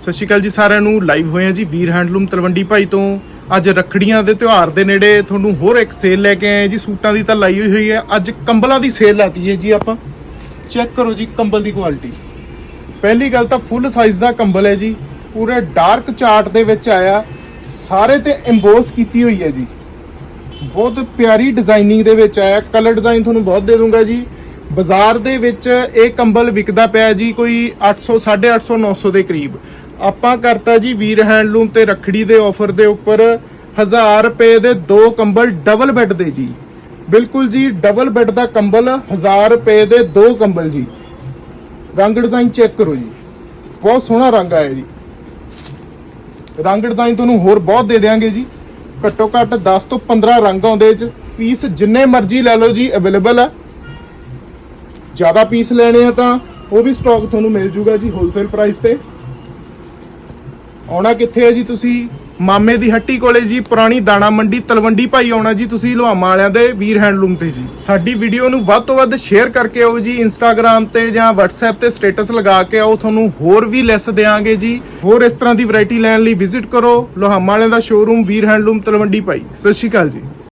ਸਤਿ ਸ਼੍ਰੀ ਅਕਾਲ ਜੀ ਸਾਰਿਆਂ ਨੂੰ। ਲਾਈਵ ਹੋਏ ਆ ਜੀ ਵੀਰ ਹੈਂਡਲੂਮ ਤਲਵੰਡੀ ਭਾਈ ਤੋਂ। ਅੱਜ ਰੱਖੜੀਆਂ ਦੇ ਤਿਉਹਾਰ ਦੇ ਨੇੜੇ ਤੁਹਾਨੂੰ ਹੋਰ ਇੱਕ ਸੇਲ ਲੈ ਕੇ ਆਏ ਜੀ। ਸੂਟਾਂ ਦੀ ਤਾਂ ਲਾਈ ਹੋਈ ਹੋਈ ਹੈ। ਅੱਜ ਕੰਬਲਾਂ ਦੀ ਸੇਲ ਲਾਤੀ ਹੈ ਜੀ ਆਪਾਂ। ਚੈੱਕ ਕਰੋ ਜੀ ਕੰਬਲ ਦੀ ਕੁਆਲਿਟੀ ਪਹਿਲੀ ਗੱਲ ਤਾਂ ਫੁੱਲ ਸਾਈਜ਼ ਦਾ ਕੰਬਲ ਹੈ ਜੀ। ਪੂਰੇ ਡਾਰਕ ਚਾਰਟ ਦੇ ਵਿੱਚ ਆਇਆ। ਸਾਰੇ ਤੇ ਐਮਬੋਸ ਕੀਤੀ ਹੋਈ ਹੈ ਜੀ। ਬਹੁਤ ਪਿਆਰੀ ਡਿਜ਼ਾਈਨਿੰਗ ਦੇ ਵਿੱਚ ਆਇਆ। ਕਲਰ ਡਿਜ਼ਾਈਨ ਤੁਹਾਨੂੰ ਬਹੁਤ ਦੇ ਦੂੰਗਾ ਜੀ। ਬਾਜ਼ਾਰ ਦੇ ਵਿੱਚ ਇਹ ਕੰਬਲ ਵਿਕਦਾ ਪਿਆ ਜੀ ਕੋਈ 800 850 900 ਦੇ ਕਰੀਬ। ਆਪਾਂ ਕਰਤਾ ਜੀ ਵੀਰ ਹੈਂਡਲੂਮ ਤੇ ਰੱਖੜੀ ਦੇ ਆਫਰ ਦੇ ਉੱਪਰ 1000 ਰੁਪਏ ਦੇ ਦੋ ਕੰਬਲ ਡਬਲ ਬੈੱਡ ਦੇ ਜੀ। ਬਿਲਕੁਲ ਜੀ ਡਬਲ ਬੈੱਡ ਦਾ ਕੰਬਲ 1000 ਰੁਪਏ ਦੇ ਦੋ ਕੰਬਲ ਜੀ। ਰੰਗ ਡਿਜ਼ਾਈਨ ਚੈੱਕ ਕਰੋ ਜੀ। ਬਹੁਤ ਸੋਹਣਾ ਰੰਗ ਆਇਆ ਜੀ। ਰੰਗ ਡਿਜ਼ਾਈਨ ਤੁਹਾਨੂੰ ਹੋਰ ਬਹੁਤ ਦੇ ਦੇਵਾਂਗੇ ਜੀ। ਘੱਟੋ ਘੱਟ 10 ਤੋਂ 15 ਰੰਗ ਆਉਂਦੇ ਚ ਪੀਸ ਜਿੰਨੇ ਮਰਜ਼ੀ ਲੈ ਲਓ ਜੀ ਅਵੇਲੇਬਲ ਆ। ਜ਼ਿਆਦਾ ਪੀਸ ਲੈਣੇ ਆ ਤਾਂ ਉਹ ਵੀ ਸਟਾਕ ਤੁਹਾਨੂੰ ਮਿਲ ਜੂਗਾ ਜੀ ਹੋਲਸੇਲ ਪ੍ਰਾਈਸ ਤੇ। ਆਉਣਾ ਕਿੱਥੇ ਹੈ ਜੀ ਤੁਸੀਂ? ਮਾਮੇ ਦੀ ਹੱਟੀ ਕੋਲੇ ਜੀ, ਪੁਰਾਣੀ ਦਾਣਾ ਮੰਡੀ, ਤਲਵੰਡੀ ਭਾਈ ਆਉਣਾ ਜੀ ਤੁਸੀਂ ਲੋਹਾਮਾ ਵਾਲਿਆਂ ਦੇ ਵੀਰ ਹੈਂਡਲੂਮ ਤੇ ਜੀ। ਸਾਡੀ ਵੀਡੀਓ ਨੂੰ ਵੱਧ ਤੋਂ ਵੱਧ ਸ਼ੇਅਰ ਕਰਕੇ ਆਓ ਜੀ ਇੰਸਟਾਗ੍ਰam ਤੇ ਜਾਂ WhatsApp ਤੇ ਸਟੇਟਸ ਲਗਾ ਕੇ ਆਓ, ਤੁਹਾਨੂੰ ਹੋਰ ਵੀ ਲੈਸ ਦੇਵਾਂਗੇ ਜੀ। ਹੋਰ ਇਸ ਤਰ੍ਹਾਂ ਦੀ ਵੈਰਾਈਟੀ ਲੈਣ ਲਈ ਵਿਜ਼ਿਟ ਕਰੋ, ਲੋਹਾਮਾ ਵਾਲਿਆਂ ਦਾ ਸ਼ੋਰੂਮ ਵੀਰ ਹੈਂਡਲੂਮ ਤਲਵੰਡੀ ਭਾਈ। ਸਤਿ ਸ਼੍ਰੀ ਅਕਾਲ ਜੀ।